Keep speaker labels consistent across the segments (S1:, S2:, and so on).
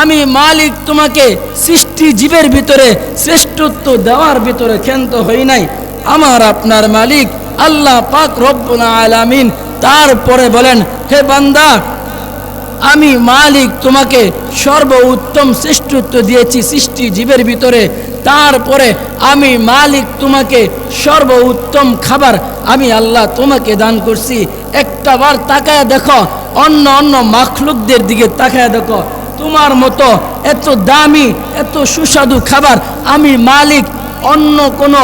S1: আমি মালিক তোমাকে সৃষ্টি জীবের ভিতরে শ্রেষ্ঠত্ব দেওয়ার ভিতরে ক্ষান্ত হই নাই। আমার আপনার মালিক আল্লাহ পাক রব্বুল আলামিন। তারপরে বলেন, হে বান্দা, আমি মালিক তোমাকে সর্ব উত্তম শ্রেষ্ঠত্ব দিয়েছি সৃষ্টি জীবের ভিতরে। তারপরে আমি মালিক তোমাকে সর্ব উত্তম খাবার আমি আল্লাহ তোমাকে দান করছি। একটাবার তাকায় দেখো, অন্য অন্য মাখলুকদের দিকে তাকায় দেখো। তোমার মতো এত দামি, এত সুস্বাদু খাবার আমি মালিক, অন্য কোনো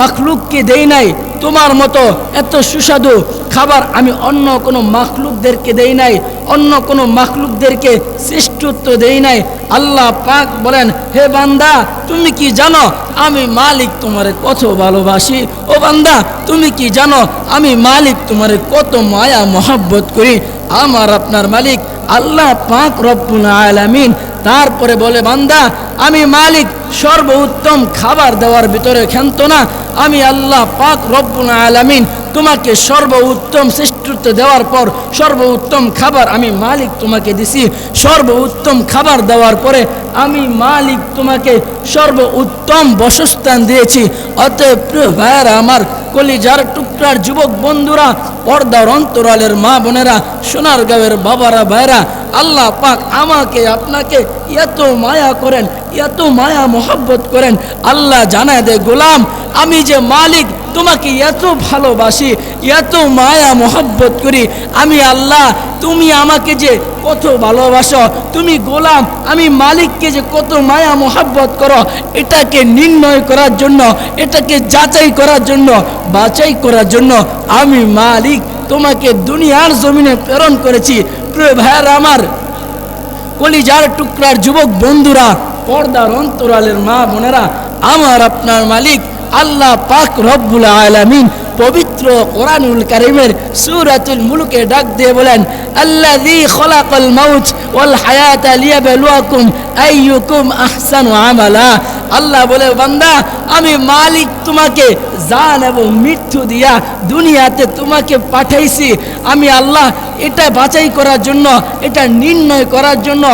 S1: মাখলুককে দেই নাই। তোমার মতো এত সুস্বাদু খাবার আমি অন্য কোনো মাখলুকদেরকে দেই নাই, অন্য কোনো মাখলুকদেরকে শ্রেষ্ঠত্ব দেই নাই। আল্লাহ পাক বলেন, হে বান্দা, তুমি কি জানো আমি মালিক তোমারে কত ভালোবাসি? ও বান্দা, তুমি কি জানো আমি মালিক তোমারে কত মায়া, মহাব্বত করি? আমার আপনার মালিক আল্লাহ পাক রব্বুল আলামিন তারপরে বলে, বান্দা, আমি মালিক, সর্বোত্তম খাবার দেওয়ার ভিতরে ক্ষান্ত না। আমি আল্লাহ পাক রব্বুল আলামিন তোমাকে সর্ব উত্তম শ্রেষ্ঠত্ব দেওয়ার পর সর্ব উত্তম খাবার আমি মালিক তোমাকে দিছি। সর্ব উত্তম খাবার দেওয়ার পরে আমি মালিক তোমাকে সর্ব উত্তম বসস্থান দিয়েছি। অতএব ভাইয়ারা, আমার কলিজার টুকরার যুবক বন্ধুরা, পর্দার অন্তরালের মা বোনেরা সোনার গাঁয়ের বাবারা ভাইরা আল্লাহ পাক আমাকে, আপনাকে এত মায়া করেন, এত মায়া মোহব্বত করেন, আল্লাহ জানায় দে গোলাম, আমি যে মালিক, তোমাকে এত ভালোবাসি, এত মায়া মোহব্বত করি, আমি আল্লাহ, তুমি আমাকে যে কত ভালোবাসো, তুমি গোলাম, আমি মালিককে যে কত মায়া মোহাব্বত করো, এটাকে নির্ণয় করার জন্য, এটাকে যাচাই করার জন্য, বাছাই করার জন্য আমি মালিক, তোমাকে দুনিয়ার জমিনে প্রেরণ করেছি। প্রিয় ভাইয়ার আমার কলিজার টুকরার যুবক বন্ধুরা, পর্দার অন্তরালের মা বোনেরা, আমার আপনার মালিক, আল্লাহ পাক রব্বুল আলামিন পবিত্র কোরআনুল কারিমের সূরাতুল মুলকে ডাক দিয়ে বলেন আইয়ুকুম আমালা। আল্লাহ বলে, বান্দা, আমি মালিক তোমাকে জান এবং মৃত্যু দিয়া দুনিয়াতে তোমাকে পাঠাইছি। আমি আল্লাহ এটা বাছাই করার জন্য, এটা নির্ণয় করার জন্য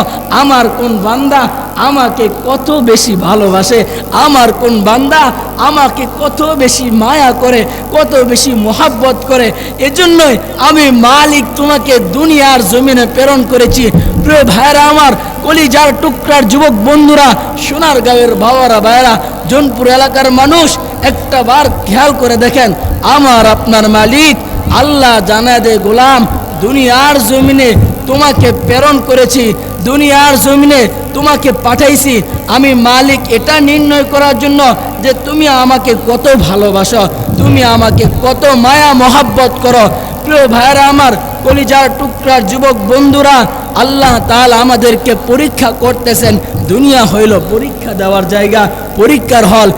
S1: আমার কোন বান্দা আমাকে কত বেশি ভালোবাসে, আমার কোন বান্দা আমাকে কত বেশি মায়া করে, কত বেশি মোহাব্বত করে। এজন্যই আমি মালিক তোমাকে দুনিয়ার জমিনে প্রেরণ করেছি। প্রিয় ভাইরা আমার, কলিজার টুকরার যুবক বন্ধুরা, সোনার গাঁয়ের বাবারা ভাইরা জোনপুর এলাকার মানুষ, একটা বার খেয়াল করে দেখেন, আমার আপনার মালিক আল্লাহ জানা দে গোলাম, দুনিয়ার জমিনে তোমাকে প্রেরণ করেছি, দুনিয়ার জমিনে তোমাকে পাঠাইছি। আমি মালিক, এটা নির্ণয় করার জন্য যে তুমি আমাকে কত ভালোবাসো, তুমি আমাকে কত মায়া মহাব্বত করো। প্রিয় ভাইরা আমার, কলিজার টুকরার যুবক বন্ধুরা, আল্লাহ তাআলা আমাদেরকে পরীক্ষা করতেছেন। দুনিয়া হইল পরীক্ষা দেওয়ার জায়গা, পরীক্ষার হল।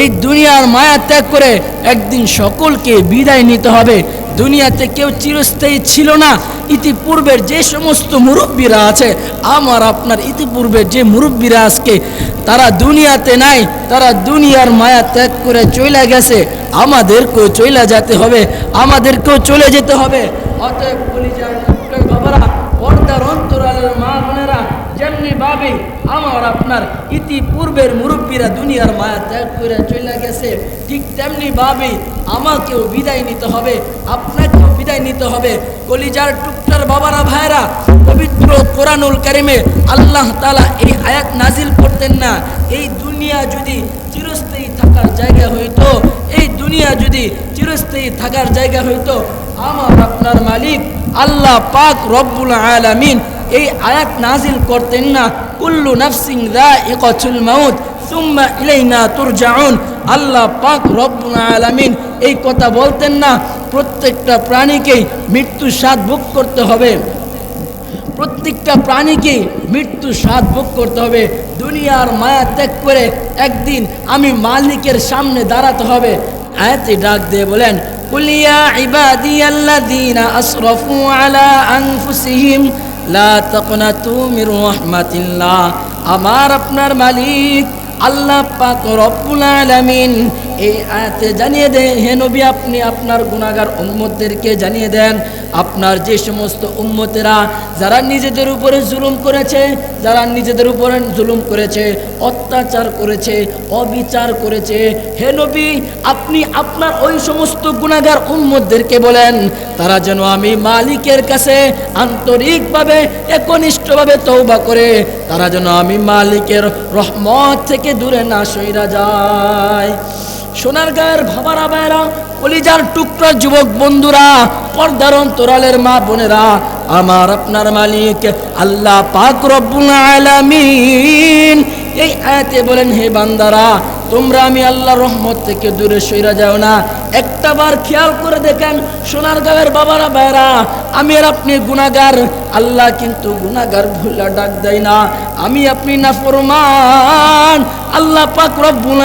S1: এই দুনিয়ার মায়া ত্যাগ করে একদিন সকলকে বিদায় নিতে হবে। দুনিয়াতে কেউ চিরস্থায়ী ছিল না। ইতিপূর্বের যে সমস্ত মুরব্বীরা আছে, আমার, আপনার ইতিপূর্বের যে মুরব্বীরা আজকে, তারা দুনিয়াতে নাই, তারা দুনিয়ার মায়া ত্যাগ করে চলে গেছে। আমাদেরকেও চলে যেতে হবে, আমাদেরকেও চলে যেতে হবে। অতএব বাবারা, পর্দার অন্তরালের মা বোনেরা যেমনি ভাবে আমার আপনার ইতিপূর্বের মুরব্বীরা দুনিয়ার মায়া ত্যাগ করে চলে গেছে। ঠিক তেমনি ভাবে আমাকেও বিদায় নিতে হবে, আপনাকেও বিদায় নিতে হবে। কলিজার টুকটার বাবারা ভাইরা পবিত্র কোরআনুল কারিমে আল্লাহ তালা এই আয়াত নাজিল করতেন না। এই দুনিয়া যদি চিরস্থায়ী থাকার জায়গা হইতো, এই দুনিয়া যদি চিরস্থায়ী থাকার জায়গা হইতো, আমার আপনার মালিক আল্লাহ পাক রব্বুল আলামিন এই আয়াত নাজিল করতেন না, কুল্লু নাফসিং যায়িকাতুল মাউত, সুম্মা ইলাইনা তুরজাউন। আল্লাহ পাক রব্বুল আলামিন এই কথা বলতেন না, প্রত্যেকটা প্রাণীকেই মৃত্যু স্বাদ ভোগ করতে হবে। প্রত্যেকটা প্রাণীকে মৃত্যু স্বাদ ভোগ করতে হবে। দুনিয়ার মায়া ত্যাগ করে একদিন আমি মালিকের সামনে দাঁড়াতে হবে। আয়াতে ডাক দিয়ে বলেন কুলিয়া ইবাদিয়াল্লাযীনা আসরাফু আলা আনফুসিহিম। আমার আপনার মালিক আল্লাহ পাক রব্বুল আলামিন এই আয়াতে জানিয়ে দেন, হে নবী, আপনি আপনার গুণাগার উম্মতদেরকে জানিয়ে দেন, আপনার যে সমস্ত উম্মতেরা যারা নিজেদের উপরে জুলুম করেছে, যারা নিজেদের উপরে জুলুম করেছে, অত্যাচার করেছে, অবিচার করেছে, হে নবী, আপনি আপনার ওই সমস্ত গুণাগার উম্মতদেরকে বলেন, তারা যেন আমি মালিকের কাছে আন্তরিকভাবে, একনিষ্ঠভাবে তৌবা করে, তারা যেন আমি মালিকের রহমত থেকে দূরে না সইরা যায়। সোনার গায়ের ভাবারা বায়রা কলিজার টুকরা যুবক বন্ধুরা, পর্দার অন্তরালের মা বোনেরা, আমার আপনার মালিক আল্লাহ পাক রব্বুল আলামিন। এই আয়াতে বলেন, হে বান্দারা, তোমরা আমি আল্লাহ রহমত থেকে দূরে সইরা যাও না। একটা বার খেয়াল করে দেখেন সোনার গাঁয়ের বাবারা বাইরা আমি আর আপনি গুনাগার আল্লাহ কিন্তু গুনাগার ভুলা ডাক দেয় না। আমি আপনি না ফরমান আল্লাহ পাক রব্বুল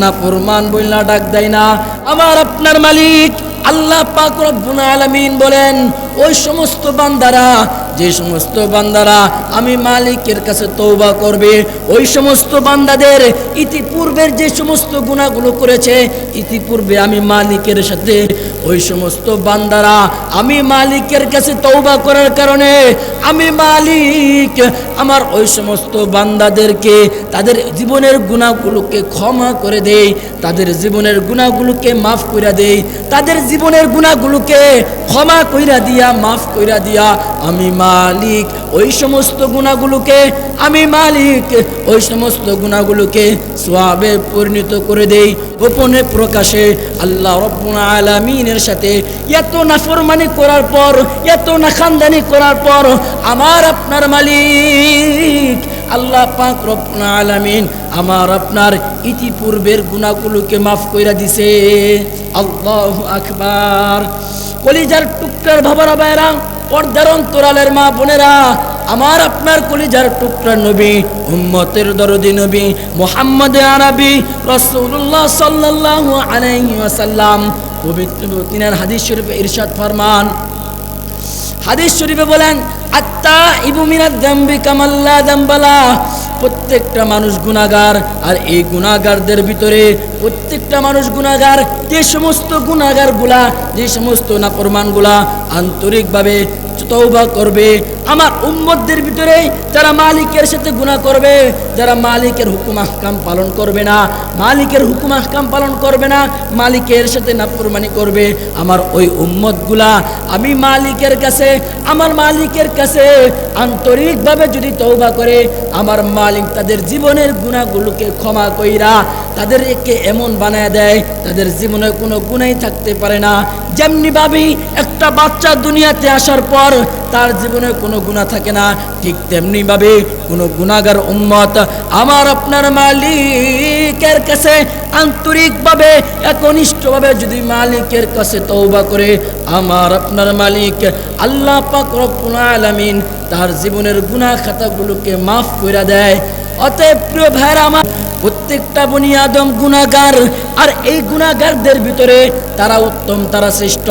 S1: না ফরমান বইলা ডাক দেয় না। আমার আপনার মালিক আল্লাহ পাক রব্বুল আলামিন বলেন ওই সমস্ত বান্দারা, যে সমস্ত বান্দারা আমি মালিকের কাছে তৌবা করবে, ওই সমস্ত বান্দাদের ইতিপূর্বের যে সমস্ত গুণাগুলো করেছে, ইতিপূর্বে আমি মালিকের সাথে, ওই সমস্ত বান্দারা আমি মালিকের কাছে তৌবা করার কারণে, আমি মালিক, আমার ওই সমস্ত বান্দাদেরকে, তাদের জীবনের গুণাগুলোকে ক্ষমা করে দেই, তাদের জীবনের গুণাগুলোকে মাফ করে দেই, তাদের জীবনের গুণাগুলোকে ক্ষমা কইরা দিয়া মাফ কইরা দিয়া, আমি মালিক। ওই সমস্ত গুণাগুলোকে আমি মালিক। ওই সমস্ত গুণাগুলোকে সোয়াবে পরিণত করে দেই। গোপনে প্রকাশে আল্লাহ রব্বুল আলামিনের সাথে এত নাফরমানি করার পর, এত নাখানদানি করার পর, আমার আপনার মালিক। আল্লাহ পাক রব্বুল আলামিন আমার আপনার ইতিপূর্বের গুণাগুলোকে মাফ কইরা দিছে। আল্লাহ আকবার। কলিজার টুকরার ভাবারা বাইরা পর্দার অন্তরালের মা বোনেরা, আমার আপনার কলিজার টুকরা নবী, উম্মতের দরদি নবী, মোহাম্মদ আরবি রসুল্লাহ সাল্লাল্লাহু আলাইহি ওয়াসাল্লাম, পবিত্র তিনার হাদিস শরীফে ইরশাদ ফরমান। হাদিস শরীফে বলেন আত্মা ইবুমিনাদ দাম্বি কামাল্লা দাম্বালা প্রত্যেকটা মানুষ গুণাগার আর এই গুণাগারদের ভিতরে প্রত্যেকটা মানুষ গুণাগার যে সমস্ত গুণাগারগুলা যে সমস্ত নাপরমানগুলা আন্তরিকভাবে তৌবা করবে। আমার উম্মতদের ভিতরে যারা মালিকের সাথে গুনাহ করবে, যারা মালিকের হুকুম আহকাম পালন করবে না, মালিকের হুকুম আহকাম পালন করবে না, মালিকের সাথে নাফরমানি করবে। আমার ওই উম্মতগুলা, আমি মালিকের কাছে, আমার মালিকের কাছে আন্তরিকভাবে যদি তৌবা করে, আমার মালিক তাদের জীবনের গুণাগুলোকে ক্ষমা কইরা তাদেরকে এমন বানায় দেয়, তাদের জীবনে কোনো গুণাই থাকতে পারে না। যেমনি ভাবি একটা বাচ্চা দুনিয়াতে আসার পর তার জীবনে কোনো গুণা থাকে না। ঠিক তেমনি ভাবে কোনো গুণাগার উম্মত আমার আপনার মালিকের কাছে আন্তরিকভাবে, একনিষ্ঠভাবে যদি মালিকের কাছে তৌবা করে, আমার আপনার মালিক আল্লাহ পাক আলামিন তার জীবনের গুনাহ খাতাগুলোকে মাফ করে দেয়। অতএব প্রিয় ভাইরা আমার প্রত্যেকটা বনি আদম গুণাগার আর এই গুণাগারদের ভিতরে তারা উত্তম, তারা শ্রেষ্ঠ।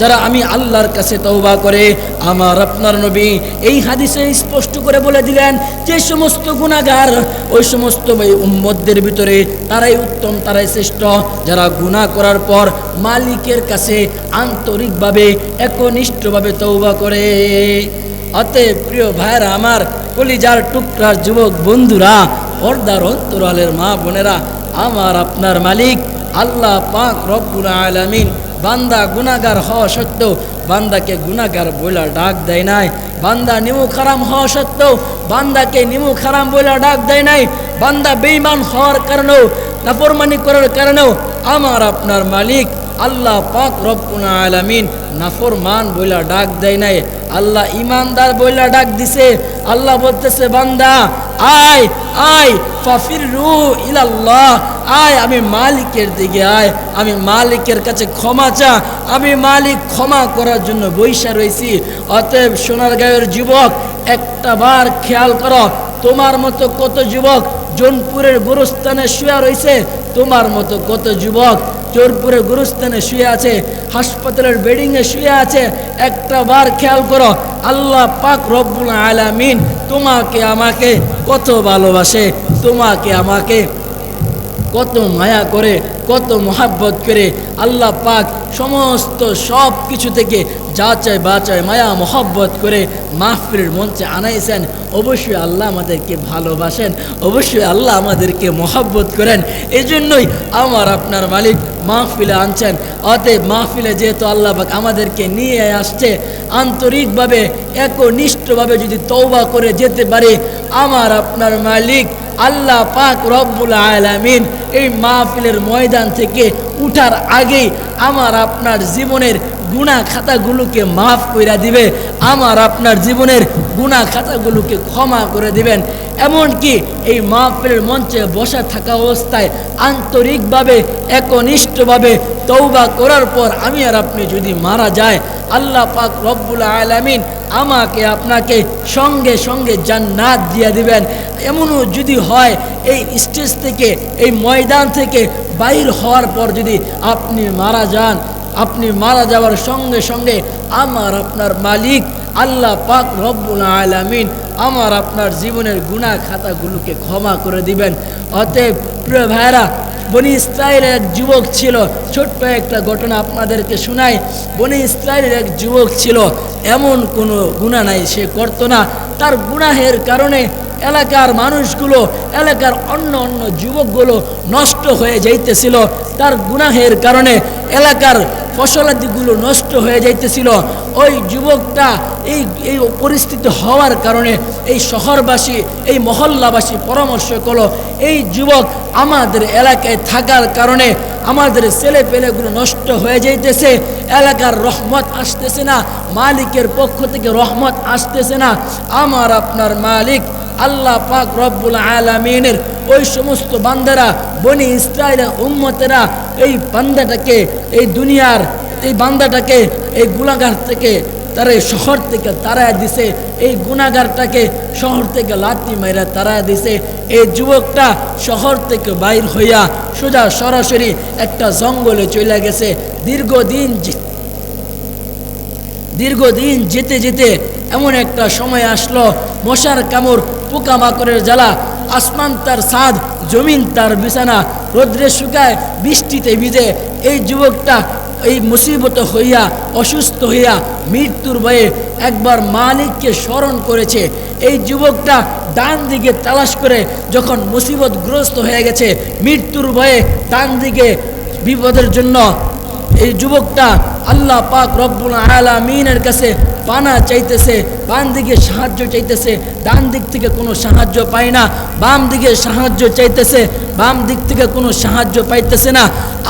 S1: যারা আমি আল্লাহর কাছে তওবা করে, আমার আপনার নবী এই হাদিসে স্পষ্ট করে বলে দিলেন, যে সমস্ত গুণাগার ওই সমস্ত এই উম্মতদের ভিতরে তারাই উত্তম, তারাই শ্রেষ্ঠ। যারা গুনাহ করার পর মালিকের কাছে আন্তরিকভাবে, একনিষ্ঠভাবে তৌবা করে। অতএব প্রিয় ভাইরা আমার কলিজার টুকরার যুবক বন্ধুরা পর্দার অন্তরালের মা বোনেরা, আমার আপনার মালিক, আল্লাহ পাক রব্বুল আলামিন বান্দা গুনাগার হওয়া সত্ত্বেও, বান্দাকে গুনাগার বইলা ডাক দেয় নাই, বান্দা নিমু খারাম হওয়া সত্ত্বেও, বান্দাকে নিমু খারাম বইলা ডাক দেয় নাই, বান্দা বেইমান হওয়ার কারণেও, নাফরমানি করার কারণেও, আমার আপনার মালিক আল্লাহ পাক রব্বুল আলামিন নাফরমান বইলা ডাক দেয় নাই। আল্লাহ ইমানদার বইলা ডাক দিছে। আল্লাহ বলতেছে, বান্দা, আয় আয় ফাফির রু ইলাল্লাহ। আয়, আমি মালিকের দিকে আয়। আমি মালিকের কাছে ক্ষমা চা। আমি মালিক ক্ষমা করার জন্য বৈশা রয়েছি অতএব সোনার গায়ের যুবক, একটা বার খেয়াল করো, তোমার মতো কত যুবক জোনপুরের গোরস্থানে শুয়ে রয়েছে তোমার মতো কত যুবক চোরপুরের গুরুস্থানে শুয়ে আছে, হাসপাতালের বেডিংয়ে শুয়ে আছে, একটা বার খেয়াল করো, আল্লাহ পাক রব্বুল আলামিন তোমাকে আমাকে কত ভালোবাসে, তোমাকে আমাকে কত মায়া করে, কত মহাব্বত করে, আল্লাহ পাক সমস্ত সব কিছু থেকে যাচাই বাচাই মায়া মহব্বত করে মাহফিলের মঞ্চে আনাইছেন। অবশ্যই আল্লাহ আমাদেরকে ভালোবাসেন, অবশ্যই আল্লাহ আমাদেরকে মহব্বত করেন। এই জন্যই আমার আপনার মালিক মাহফিলে আনছেন। অতএব মাহফিলে যেহেতু আল্লাহ আমাদেরকে নিয়ে আসছে, আন্তরিকভাবে, একনিষ্ঠভাবে যদি তৌবা করে যেতে পারে, আমার আপনার মালিক আল্লাহ পাক রব্বুল আলামিন এই মাহফিলের ময়দান থেকে উঠার আগেই আমার আপনার জীবনের গুণা খাতাগুলোকে মাফ করে দিবে। আমার আপনার জীবনের গুণা খাতাগুলোকে ক্ষমা করে দিবেন। এমনকি এই মাহফিলের মঞ্চে বসা থাকা অবস্থায় আন্তরিকভাবে, একনিষ্ঠভাবে তৌবা করার পর আমি আর আপনি যদি মারা যায়, আল্লাহ পাক রব্বুল আলামিন আমাকে, আপনাকে সঙ্গে সঙ্গে জান্নাত দিয়ে দিবেন। এমনও যদি হয়, এই স্টেজ থেকে, এই ময়দান থেকে বাইর হওয়ার পর যদি আপনি মারা যান, আপনি মারা যাওয়ার সঙ্গে সঙ্গে আমার আপনার মালিক আল্লাহ পাক রব্বুল আলামিন আমার আপনার জীবনের গুণা খাতাগুলোকে ক্ষমা করে দিবেন। অতএব প্রিয় ভাইরা বনি ইসরায়েলের এক যুবক ছিল, ছোট্ট একটা ঘটনা আপনাদেরকে শোনাই। বনি ইসরায়েলের এক যুবক ছিল, এমন কোনো গুণা নাই, সে করতো না। তার গুনাহের কারণে এলাকার মানুষগুলো, এলাকার অন্য অন্য যুবকগুলো নষ্ট হয়ে যাইতেছিল। তার গুনাহের কারণে এলাকার ফসলাদিগুলো নষ্ট হয়ে যাইতেছিল। ওই যুবকটা এই এই পরিস্থিতি হওয়ার কারণে এই শহরবাসী, এই মহল্লাবাসী পরামর্শ করল, এই যুবক আমাদের এলাকায় থাকার কারণে আমাদের ছেলে পেলেগুলো নষ্ট হয়ে যাইতেছে। এলাকার রহমত আসতেছে না, মালিকের পক্ষ থেকে রহমত আসতেছে না। আমার আপনার মালিক আল্লাহ পাক রব্বুল আলমিনের ওই সমস্ত বান্দারা, বনি ইসরায়েলের উম্মতেরা এই বান্দাটাকে, এই দুনিয়ার এই বান্দাটাকে, এই গুণাগার থেকে তারা এই শহর থেকে তারায় দিছে, এই গুণাগারটাকে শহর থেকে লাঠি মাইরা তারায় দিছে। এই যুবকটা শহর থেকে বাইর হইয়া সোজা সরাসরি একটা জঙ্গলে চলে গেছে। দীর্ঘদিন দীর্ঘদিন যেতে যেতে এমন একটা সময় আসলো, মশার কামড় পোকামাকড়ের জ্বালা, আসমান তার সাদ, জমিন তার বিছানা, রোদ্রে শুকায় বৃষ্টিতে ভিজে এই যুবকটা এই মুসিবত হইয়া, অসুস্থ হইয়া মৃত্যুর ভয়ে একবার মালিককে স্মরণ করেছে। এই যুবকটা ডান দিকে তালাশ করে যখন মুসিবতগ্রস্ত হয়ে গেছে, মৃত্যুর ভয়ে ডান দিকে বিপদের জন্য এই যুবকটা আল্লাহ পাক রব্বুল আলামিনের কাছে পানা চাইতেছে, বাম দিকে সাহায্য চাইতেছে, ডান দিক থেকে কোনো সাহায্য পায় না, বাম দিকে সাহায্য চাইতেছে, বাম দিক থেকে কোনো সাহায্য পাইতেছে না।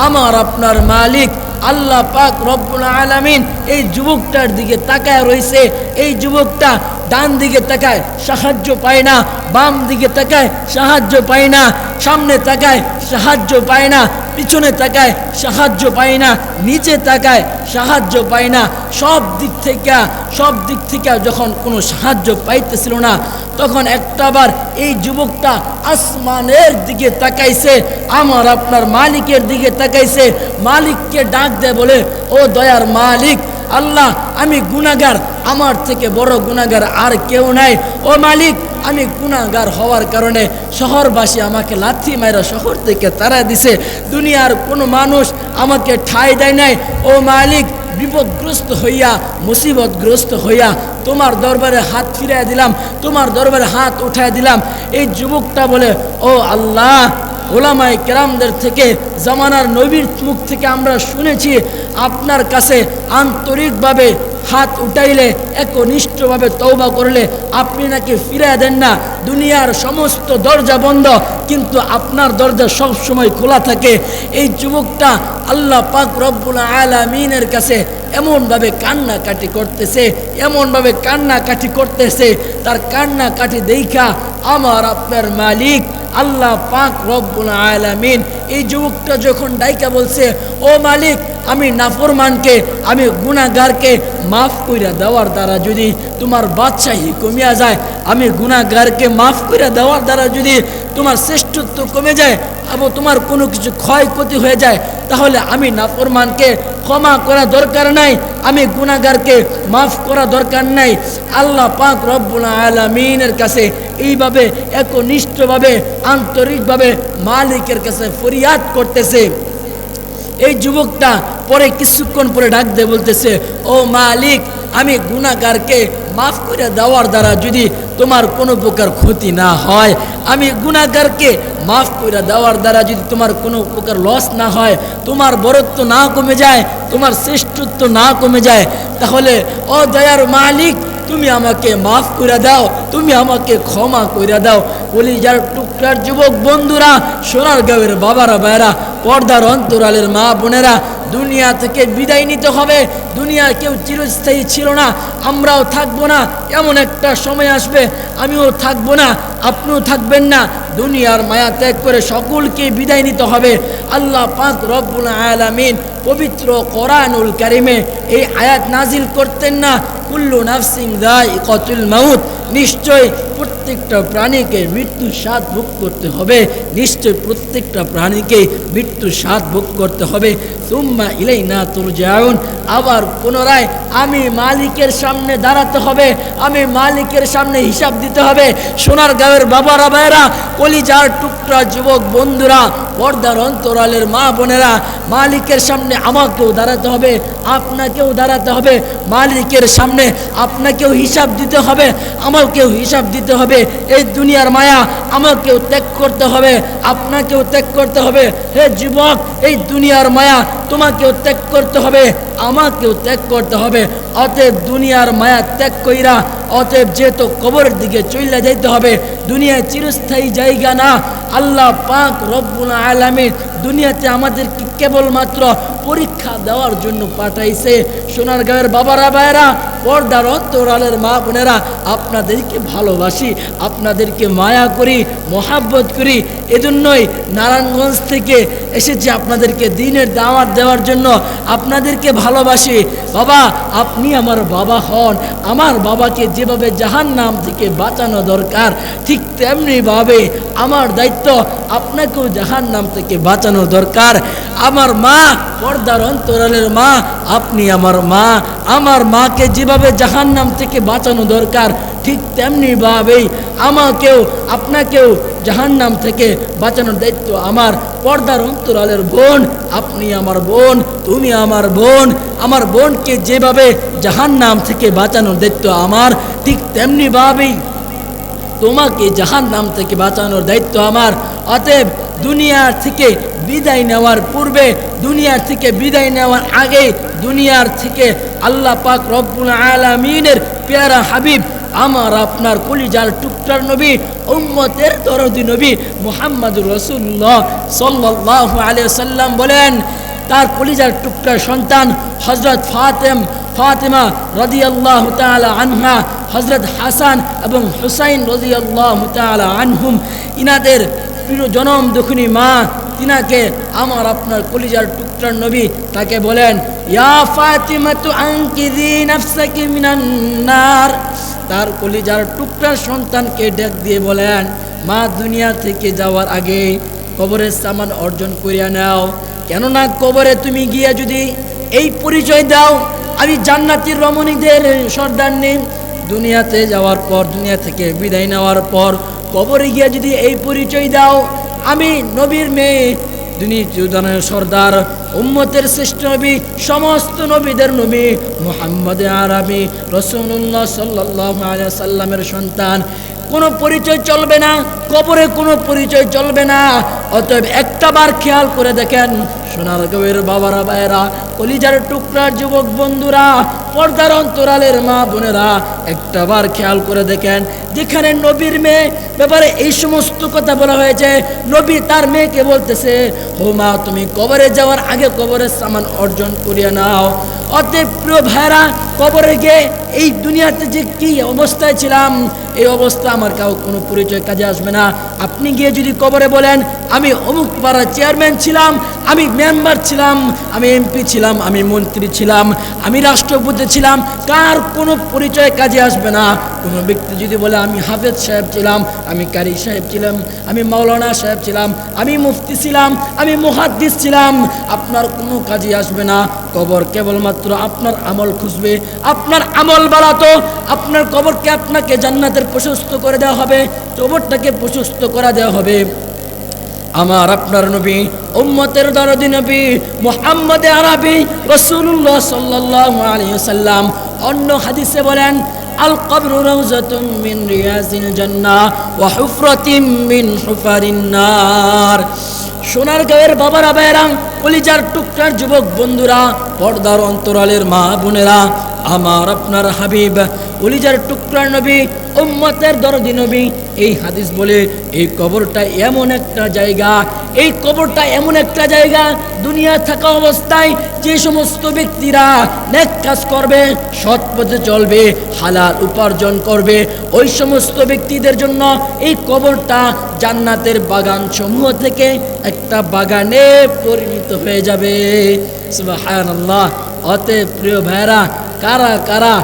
S1: আমার, আপনার মালিক আল্লাহ পাক রব্বুল আলামিন এই যুবকটার দিকে তাকায় রয়েছে, এই যুবকটা ডান দিকে তাকায় সাহায্য পায় না, বাম দিকে তাকায় সাহায্য পায় না, সামনে তাকায় সাহায্য পায় না, পিছনে তাকায় সাহায্য পায় না, নিচে তাকায় সাহায্য পায় না। সব দিক থেকে, সব দিক থেকে যখন কোনো সাহায্য পাইতেছিল না, তখন একটাবার এই যুবকটা আসমানের দিকে তাকাইছে, আমার আপনার মালিকের দিকে তাকাইছে। মালিককে ডাক দেয়, বলে, ও দয়ার মালিক, আল্লাহ, আমি গুনাগার আমার থেকে বড় গুনাগার আর কেউ নাই। ও মালিক আমি গুনাগার হওয়ার কারণে শহরবাসী আমাকে লাথি মায়েরা শহর থেকে তারা দিছে। দুনিয়ার কোনো মানুষ আমাকে ঠাই দেয় নাই। ও মালিক, বিপদগ্রস্ত হইয়া, মুসিবতগ্রস্ত হইয়া তোমার দরবারে হাত ফিরিয়ে দিলাম, তোমার দরবারে হাত উঠায় দিলাম। এই যুবকটা বলে, ও আল্লাহ ওলামাই কেরামদের থেকে, জামানার নবীর মুখ থেকে আমরা শুনেছি, আপনার কাছে আন্তরিকভাবে হাত উঠাইলে, একনিষ্ঠভাবে তৌবা করলে আপনি নাকি ফিরে দেন না। দুনিয়ার সমস্ত দরজা বন্ধ, কিন্তু আপনার দরজা সব সময় খোলা থাকে। এই যুবকটা আল্লাহ পাক রব্বুল আলামিনের কাছে এমনভাবে কান্নাকাটি করতেছে, এমনভাবে কান্নাকাটি করতেছে, তার কান্নাকাটি দেখা আমার আপনার মালিক আল্লাহ পাক রব্বুল আলামিন। এই যুবকটা যখন ডাইকা বলছে, ও মালিক, আমি নাফরমানকে, আমি গুণাগারকে মাফ কইরা দেওয়ার দ্বারা যদি তোমার বাদশাহী কমিয়া যায়, আমি গুণাগারকে মাফ কইরা দেওয়ার দ্বারা যদি তোমার শ্রেষ্ঠত্ব কমে যায় এবং তোমার কোনো কিছু ক্ষয়ক্ষতি হয়ে যায়, তাহলে আমি নাফরমানকে ক্ষমা করা দরকার নাই, আমি গুণাগারকে মাফ করা দরকার নাই। আল্লাহ পাক রব্বুল আলমিনের কাছে এইভাবে একনিষ্ঠভাবে, আন্তরিকভাবে মালিকের কাছে ফরিয়াদ করতেছে। এই যুবকটা পরে কিছুক্ষণ পরে ডাক দিয়ে বলতেছে, ও মালিক, আমি গুণাগারকে মাফ করে দেওয়ার দ্বারা যদি তোমার কোনো প্রকার ক্ষতি না হয়, আমি গুণাগারকে মাফ করে দেওয়ার দ্বারা যদি তোমার কোনো প্রকার লস না হয়, তোমার বরত্ব না কমে যায়, তোমার শ্রেষ্ঠত্ব না কমে যায়, তাহলে, ও দয়ার মালিক, তুমি আমাকে মাফ করে দাও, তুমি আমাকে ক্ষমা করে দাও। বলি যার টুকরার যুবক বন্ধুরা সোনার গাঁয়ের বাবারা ভাইরা পর্দার অন্তরালের মা বোনেরা দুনিয়া থেকে বিদায় নিতে হবে। দুনিয়া কেউ চিরস্থায়ী ছিল না, আমরাও থাকব না, এমন একটা সময় আসবে, আমিও থাকব না, আপনিও থাকবেন না। দুনিয়ার মায়া ত্যাগ করে সকলকে বিদায় নিতে হবে। আল্লাহ পাক রব্বুল আলামিন পবিত্র কোরআনুল কারিমে এই আয়াত নাজিল করতেন না, কুল্লু নাফসিং দায় কতুল মাউত নিশ্চয় প্রত্যেকটা প্রাণীকে মৃত্যুর স্বাদ ভোগ করতে হবে। নিশ্চয় প্রত্যেকটা প্রাণীকে মৃত্যুর স্বাদ ভোগ করতে হবে। তুম্মা ইলাই না তোর যাউন আবার পুনরায় আমি মালিকের সামনে দাঁড়াতে হবে। আমি মালিকের সামনে হিসাব দিতে হবে। সোনার গাঁয়ের বাবারা, ভাইয়েরা, কলিজার টুকরা যুবক বন্ধুরা, পর্দার অন্তরালের মা বোনেরা, মালিকের সামনে আমাকেও দাঁড়াতে হবে, আপনাকেও দাঁড়াতে হবে। মালিকের সামনে আপনাকেও হিসাব দিতে হবে। আমাকেও হিসাব দিতে হবে। এই দুনিয়ার মায়া আমাকেও ত্যাগ করতে হবে, আপনাকেও ত্যাগ করতে হবে। হে যুবক, এই দুনিয়ার মায়া তোমাকেও ত্যাগ করতে হবে। আমাকেও ত্যাগ করতে হবে। অতএব দুনিয়ার মায়া ত্যাগ কইরা, অতএব যেহেতু কবরের দিকে চলে যাইতে হবে। দুনিয়ায় চিরস্থায়ী জায়গা না। আল্লাহ পাক রব্বুল আলামিন দুনিয়াতে আমাদেরকে কেবলমাত্র পরীক্ষা দেওয়ার জন্য পাঠাইছে। সোনার গাঁয়ের বাবারা, ভাইয়েরা, পর্দার অন্তরালের মা বোনেরা, আপনাদেরকে ভালোবাসি, আপনাদেরকে মায়া করি, মহাব্বত করি। এজন্যই নারায়ণগঞ্জ থেকে এসেছি আপনাদেরকে দিনের দাওয়াত দেওয়ার জন্য। আপনাদেরকে ভালোবাসি, বাবা, আপনি আমার বাবা হন। আমার বাবাকে যেভাবে জাহান নাম থেকে বাঁচানো দরকার, ঠিক তেমনিভাবে আমার দায়িত্ব আপনাকেও জাহান নাম থেকে বাঁচানো দরকার। আমার মা, পর্দার অন্তরালের মা, আপনি আমার মা। আমার মাকে যেভাবে জাহান নাম থেকে বাঁচানো দরকার, ঠিক তেমনিভাবেই আমাকেও, আপনাকেও জাহান নাম থেকে বাঁচানোর দায়িত্ব আমার। পর্দার অন্তরালের বোন, আপনি আমার বোন, তুমি আমার বোন। আমার বোনকে যেভাবে জাহান নাম থেকে বাঁচানোর দায়িত্ব আমার, ঠিক তেমনিভাবেই তোমাকে জাহান নাম থেকে বাঁচানোর দায়িত্ব আমার। অতএব দুনিয়ার থেকে বিদায় নেওয়ার পূর্বে, দুনিয়ার থেকে বিদায় নেওয়ার আগে, দুনিয়ার থেকে আল্লাহ পাক রব্বুল আলমিনের পেয়ারা হাবিব আমার আপনার কলিজার টুকটার নবী, উম্মতের দরদি নবী মোহাম্মদুর রসুল্লাহ সাল্লাহ আলিয়া সাল্লাম বলেন, তার কলিজার টুকটার সন্তান হজরত ফাতেম, ফাতেমা রদিয়াল্লাহ তালা আনহা হজরত হাসান এবং হুসাইন রদিয়াল্লাহ তালা আনহুম, ইনাদের প্রিয় জনম দুখুনি মা, তিনাকে আমার আপনার কলিজার টুকটার নবী তাকে বলেন, ইয়া ফাতিমা তু আঙ্কিদি নাফসাকি মিনান নার। তার কলিজার টুকরার সন্তানকে ডেক দিয়ে বলেন, মা, দুনিয়া থেকে যাওয়ার আগে কবরের সামান অর্জন করিয়া নাও। কেননা কবরে তুমি গিয়ে যদি এই পরিচয় দাও, আমি জান্নাতির রমণীদের সর্দার নেই। দুনিয়াতে যাওয়ার পর, দুনিয়া থেকে বিদায় নেওয়ার পর, কবরে গিয়ে যদি এই পরিচয় দাও, আমি নবীর মেয়ে জুদানের সর্দার, উম্মতের শ্রেষ্ঠ নবী, সমস্ত নবীদের নবী, মোহাম্মদ আরবি রসুল্লাহ সাল্লাহ সাল্লামের সন্তান। কোনো পরিচয় চলবে না, কবরে কোনো পরিচয় চলবে না। অতএব একটা বার খেয়াল করে দেখেন সোনার গবের বাবারা ভাইয়েরা, কলিজার টুকরার যুবক বন্ধুরা, পর্দার অন্তরালের মা বোনেরা, একটা বার খেয়াল করে দেখেন, যেখানে নবীর মেয়ে, ব্যাপারে এই সমস্ত কথা বলা হয়েছে, নবী তার মেয়েকে বলতেছে, ও মা, তুমি কবরে যাওয়ার আগে কবরের সামান অর্জন করিয়ে নাও। অতএব প্রিয় ভাইরা কবরে গিয়ে এই দুনিয়াতে যে কি অবস্থায় ছিলাম, এই অবস্থা আমার কাউ কোনো পরিচয় কাজে আসবে না। আপনি গিয়ে যদি কবরে বলেন, আমি অমুক পাড়ার চেয়ারম্যান ছিলাম, আমি মেম্বার ছিলাম, আমি এমপি ছিলাম, আমি মন্ত্রী ছিলাম, আমি রাষ্ট্রপতি ছিলাম, কার কোনো পরিচয় কাজে আসবে না। কোনো ব্যক্তি যদি বলে, আমি হাফেজ সাহেব ছিলাম, আমি কারি সাহেব ছিলাম, আমি মাওলানা সাহেব ছিলাম, আমি মুফতি ছিলাম, আমি মুহাদ্দিস ছিলাম, আপনার কোনো কাজে আসবে না। কবর কেবলমাত্র আপনার আমল খুঁজবে। আপনার আমল বাড়াতো আপনার কবরকে আপনাকে জান্নাতের প্রশস্ত করে দেওয়া হবে, কবরটাকে প্রশস্ত করা দেওয়া হবে। আমার আপনার নবী, উম্মতের দরদি নবী, মোহাম্মদ আরবি রসুল্লাহ সাল্লাহ আলিয়াল্লাম অন্য হাদিসে বলেন আল কবর মিন রিয়াজিল জান্নাহ ওয়া মিন হুফারিন নার। সোনার গায়ের বাবারা বেরা কলিজার টুকটার যুবক বন্ধুরা, পর্দার অন্তরালের মা বোনেরা, আমার আপনার হাবিব কলিজার টুকরার নবী, উম্মতের দরদি নবী, এই হাদিস বলে এই কবরটা এমন একটা জায়গা, এই কবরটা এমন একটা জায়গা, দুনিয়া থাকা অবস্থায় যে সমস্ত ব্যক্তিরা নেক কাজ করবে, সৎ পথে চলবে, হালাল উপার্জন করবে, ওই সমস্ত ব্যক্তিদের জন্য এই কবরটা জান্নাতের বাগান সমূহ থেকে একটা বাগানে পরিণত হয়ে যাবে। সুবহানাল্লাহ। অতএব প্রিয় ভাইরা কারা কারা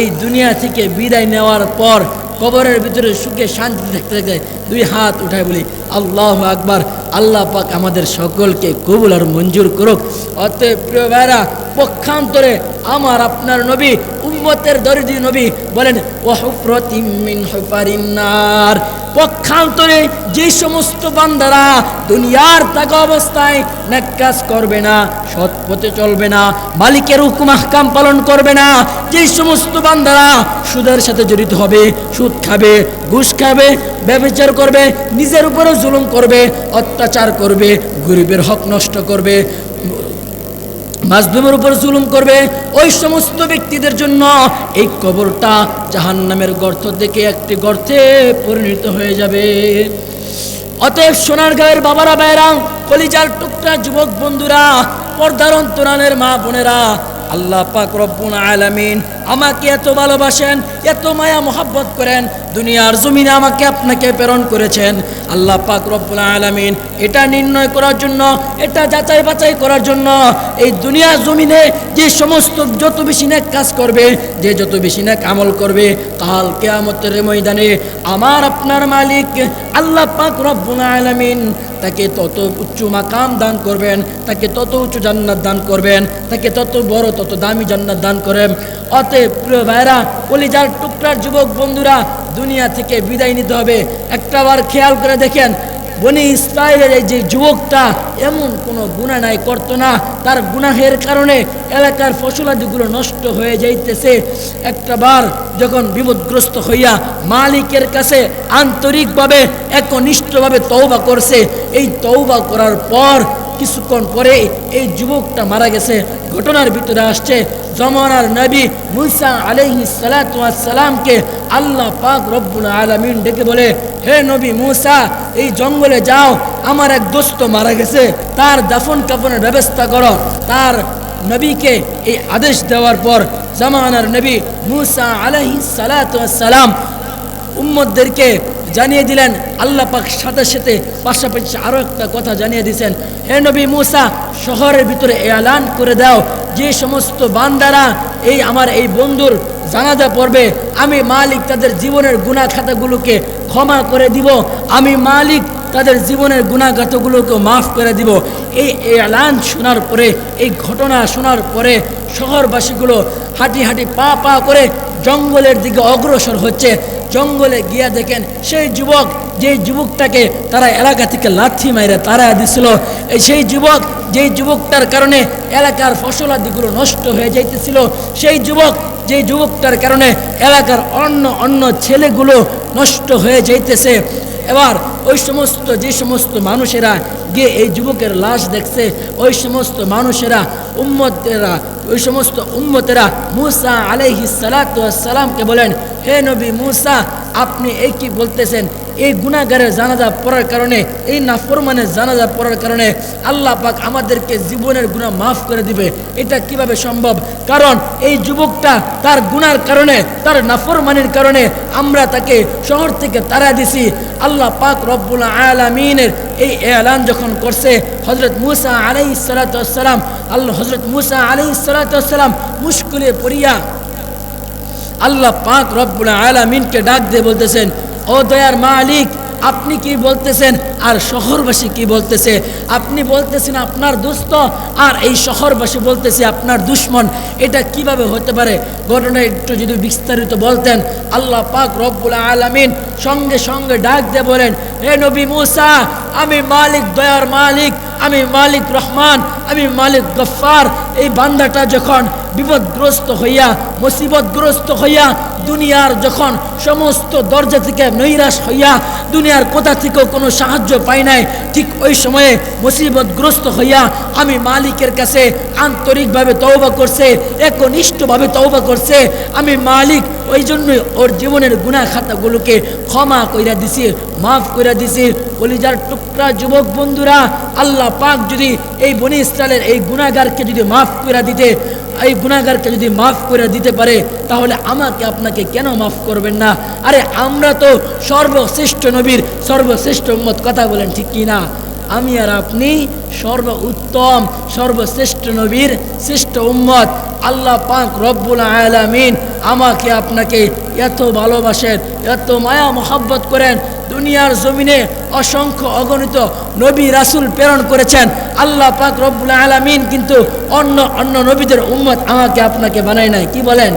S1: এই দুনিয়া থেকে বিদায় নেওয়ার পর কবরের ভিতরে সুখে শান্তি থাকতে থাকে দুই হাত উঠায় বলি, আল্লাহ আকবার, আল্লাহ পাক আমাদের সকলকে কবুল আর মঞ্জুর করুক। অতএব প্রিয় ভাইরা পক্ষান্তরে আমার, আপনার নবী উম্মতের দরিদ্র নবী বলেন ওয়াহুফরতিম মিন হুফারিন্নার পক্ষান্তরে যে সমস্ত বান্দারা দুনিয়ার থাকা অবস্থায় নেক কাজ করবে না, সৎ পথে চলবে না, মালিকের হুকুম আহকাম পালন করবে না, যে সমস্ত বান্দারা সুদের সাথে জড়িত হবে, সুদ খাবে, ঘুষ খাবে, ব্যবচার করবে, নিজের উপরেও জুলুম করবে, অত্যাচার করবে, গরিবের হক নষ্ট করবে মাজলুমের উপর জুলুম করবে, ওই সমস্ত ব্যক্তিদের জন্য এই কবরটা জাহান্নামের গর্ত থেকে একটি গর্তে পরিণত হয়ে যাবে। অতএব সোনার গায়ের বাবারা বাইরা কলিজার টুকরা যুবক বন্ধুরা, পর্দার অন্তরালের মা বোনেরা, আল্লাহ পাক রব্বুল আলামিন আমাকে এত ভালোবাসেন, এত মায়া মোহাব্বত করেন দুনিয়ার জমিনে আমাকে আপনাকে প্রেরণ করেছেন। আল্লাহ পাক রব্বুল আলামিন এটা নির্ণয় করার জন্য, এটা যাচাই বাছাই করার জন্য এই দুনিয়ার জমিনে যে সমস্ত যত বেশি নেক কাজ করবে, যে যত বেশি নেক আমল করবে, কাল কেয়ামতের ময়দানে আমার আপনার মালিক আল্লাহ পাক রব্বুল আলামিন তাকে তত উচ্চ মাকাম দান করবেন, তাকে তত উচ্চ জান্নাত দান করবেন, তাকে তত বড়, তত দামি জান্নাত দান করেন অতএব প্রিয় ভাইরা কলিজার টুকরার যুবক বন্ধুরা দুনিয়া থেকে বিদায় নিতে হবে। একটাবার খেয়াল করে দেখেন, বনি ইসরায়েলের এই যে যুবকটা এমন কোনো গুণা নাই, করতো না। তার গুনাহের কারণে এলাকার ফসলাদিগুলো নষ্ট হয়ে যাইতেছে। একটা বার যখন বিপদগ্রস্ত হইয়া মালিকের কাছে আন্তরিকভাবে, একনিষ্ঠভাবে তৌবা করছে, এই তৌবা করার পর কিছুক্ষণ পরে এই যুবকটা মারা গেছে। ঘটনার ভিতরে আসছে জমানার নবী মুসা আলহি সালাতামকে আল্লাহ পাক রব্বুল আলমিন ডেকে বলে, হে নবী মুসা, এই জঙ্গলে যাও, আমার এক দোস্ত মারা গেছে, তার দাফন কাফনের ব্যবস্থা করো। তার নবীকে এই আদেশ দেওয়ার পর জামানার নবী মুসা আলহি সালাতাম উম্মদদেরকে জানিয়ে দিলেন, আল্লাহ পাক সাথে সাথে পাশাপাশি আরও একটা কথা জানিয়ে দিয়েছেন, হে নবী মুসা, শহরের ভিতরে এলান করে দাও, যে সমস্ত বান্দারা এই আমার এই বন্ধুর জানাজা পড়বে, আমি মালিক তাদের জীবনের গুণা খাতাগুলোকে ক্ষমা করে দিব, আমি মালিক তাদের জীবনের গুণাগাতগুলোকে মাফ করে দিব। এই এলান শোনার পরে, এই ঘটনা শোনার পরে শহরবাসীগুলো হাঁটি হাঁটি পা পা করে জঙ্গলের দিকে অগ্রসর হচ্ছে। জঙ্গলে গিয়া দেখেন, সেই যুবক যে যুবকটাকে তারা এলাকা থেকে লাথি মাইরে তারা দিছিল। সেই যুবক, যেই যুবকটার কারণে এলাকার ফসলাদিগুলো নষ্ট হয়ে যাইতেছিল, সেই যুবক যে যুবকটার কারণে এলাকার অন্য অন্য ছেলেগুলো নষ্ট হয়ে যাইতেছে। এবার ওই সমস্ত, যে সমস্ত মানুষেরা গিয়ে এই যুবকের লাশ দেখছে, ওই সমস্ত মানুষেরা, উম্মতেরা, ওই সমস্ত উম্মতেরা মুসা আলাইহি সালাতামকে বলেন, হে নবী মুসা আপনি এই কি বলতেছেন? এই গুণাগারের জানাজা পড়ার কারণে, এই নাফরমানের জানাজা পড়ার কারণে আল্লাহ পাক আমাদেরকে জীবনের গুণা মাফ করে দিবে। এটা কীভাবে সম্ভব? কারণ এই যুবকটা তার গুনার কারণে, তার নাফরমানির কারণে আমরা তাকে শহর থেকে তারা দিছি। আল্লাহ পাক রব্বুল আলমিনের এই এলান যখন করছে হজরত মুসা আলাই সালাতাম আল্লাহ হজরত মুসা আলাই সালাতাম মুশকুলে পড়িয়া আল্লাহ পাক রব্বুল আলামিনকে ডাক দিয়ে বলতেছেন, ও দয়ার মালিক, আপনি কি বলতেছেন? আর শহরবাসী কি বলতেছে? আপনি বলতেছেন আপনার দুস্থ, আর এই শহরবাসী বলতেছে আপনার দুশ্মন। এটা কীভাবে হতে পারে? ঘটনা একটু যদি বিস্তারিত বলতেন, আল্লাহ পাক রব্বুল আলামিন সঙ্গে সঙ্গে ডাক দিয়ে বলেন, হে নবী মুসা, আমি মালিক, দয়ার মালিক আমি মালিক রহমান, আমি মালিক গফার এই বান্দাটা যখন বিপদগ্রস্ত হইয়া, মুসিবতগ্রস্ত হইয়া, দুনিয়ার যখন সমস্ত দরজা থেকে নৈরাশ হইয়া, দুনিয়ার কোথা থেকেও কোনো সাহায্য পাই নাই, ঠিক ওই সময়ে মুসিবতগ্রস্ত হইয়া আমি মালিকের কাছে আন্তরিকভাবে তওবা করছে, একনিষ্ঠভাবে তওবা করছে। আমি মালিক ওই জন্যই ওর জীবনের গুণা খাতাগুলোকে ক্ষমা কইরা দিছি, মাফ কইরা দিছি। কলিজার টুকরা, যুবক বন্ধুরা, আল্লাহ পাক যদি এই বনি ইসরায়েলের এই গুণাগারকে যদি মাফ করে দিতে, এই গুণাগারকে যদি মাফ করে দিতে পারে, তাহলে আমাকে আপনাকে কেন মাফ করবেন না? আরে আমরা তো সর্বশ্রেষ্ঠ নবীর, সর্বশ্রেষ্ঠ মত কথা বলেন ঠিক কি না আমি আর আপনি সর্ব উত্তম সর্বশ্রেষ্ঠ নবীর শ্রেষ্ঠ উম্মত। আল্লাহ পাক রব্বুল আলামিন আমাকে আপনাকে এত ভালোবাসেন, এত মায়া মোহাব্বত করেন। দুনিয়ার জমিনে অসংখ্য অগণিত নবী রাসুল প্রেরণ করেছেন। আল্লাহ পাক রব্বুল আলামিন কিন্তু অন্য অন্য নবীদের উম্মত আমাকে আপনাকে বানায় নাই। কি বলেন?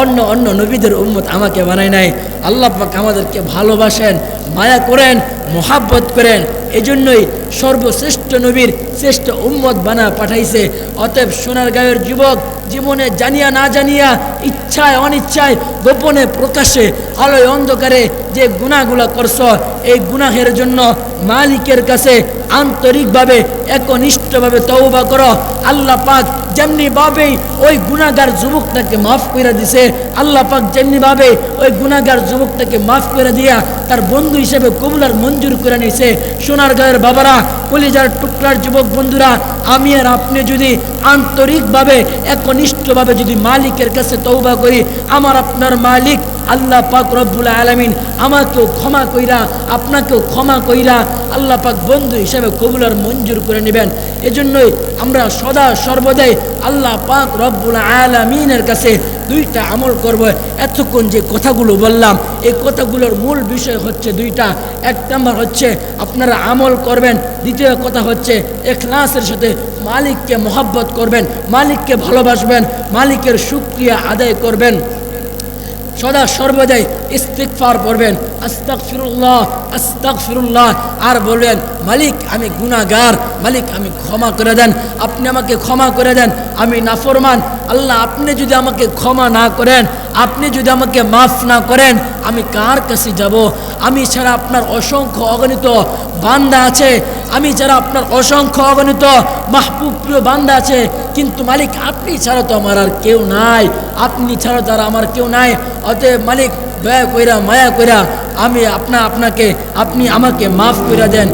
S1: অন্য অন্য নবীদের উম্মত আমাকে বানায় নাই। আল্লাহ পাক আমাদেরকে ভালোবাসেন, মায়া করেন, মোহাব্বত করেন। এজন্যই সর্বশ্রেষ্ঠ নবীর শ্রেষ্ঠ উম্মত বানা পাঠাইছে। অতএব সোনার গায়ের যুবক জীবনে জানিয়া না জানিয়া, ইচ্ছায় অনিচ্ছায়, গোপনে প্রকাশ্যে আলোয় অন্ধকারে যে গুণাগুলো করছ, এই গুনাহের জন্য মালিকের কাছে আন্তরিকভাবে, একনিষ্ঠভাবে তৌবা করো। আল্লাহ পাক যেমনিভাবেই ওই গুণাগার যুবকটাকে মাফ করে দিছে, আল্লাহ পাক যেমনিভাবে ওই গুণাগার যুবকটাকে মাফ করে দিয়া তার বন্ধু হিসেবে কবুলার মঞ্জুর করে নিছে। সোনার গায়ের বাবারা কলিজার টুকরার যুবক বন্ধুরা, আমি আর আপনি যদি আন্তরিকভাবে, একনিষ্ঠভাবে যদি মালিকের কাছে তৌবা করি, আমার আপনার মালিক আল্লাহ পাক রব্বুল আলমিন আমাকেও ক্ষমা কইরা, আপনাকেও ক্ষমা কইরা আল্লাহ পাক বন্ধু হিসেবে কবুলার মঞ্জুর করে নেবেন। এজন্যই আমরা সদা সর্বদাই আল্লাহ পাক রব্বুল আলমিনের কাছে দুইটা আমল করব। এতক্ষণ যে কথাগুলো বললাম, এই কথাগুলোর মূল বিষয় হচ্ছে দুইটা। এক নম্বর হচ্ছে, আপনারা আমল করবেন। দ্বিতীয় কথা হচ্ছে এখলাসের সাথে মালিককে মহাব্বত করবেন, মালিককে ভালোবাসবেন, মালিকের সুক্রিয়া আদায় করবেন। সদা সর্বদাই ইস্তিকফার পড়বেন আস্তাক ফিরুল্লাহ আস্তাক ফিরুল্লাহ আর বলবেন, মালিক, আমি গুনাগার মালিক, আমি ক্ষমা করে দেন। আপনি আমাকে ক্ষমা করে দেন, আমি নাফরমান। আল্লাহ, আপনি যদি আমাকে ক্ষমা না করেন, আপনি যদি আমাকে মাফ না করেন, আমি কার কাছে যাব? আমি ছাড়া আপনার অসংখ্য অগণিত বান্দা আছে আমি যারা আপনার অসংখ্য অগণিত মাহবুব প্রিয় বান্ধা আছে, কিন্তু মালিক আপনি ছাড়া তো আমার আর কেউ নাই। আপনি ছাড়া তারা আমার কেউ নাই। অতএব মালিক, দয়া কইরা, মায়া কইরা আমি আপনা আপনাকে, আপনি আমাকে মাফ করে দেন।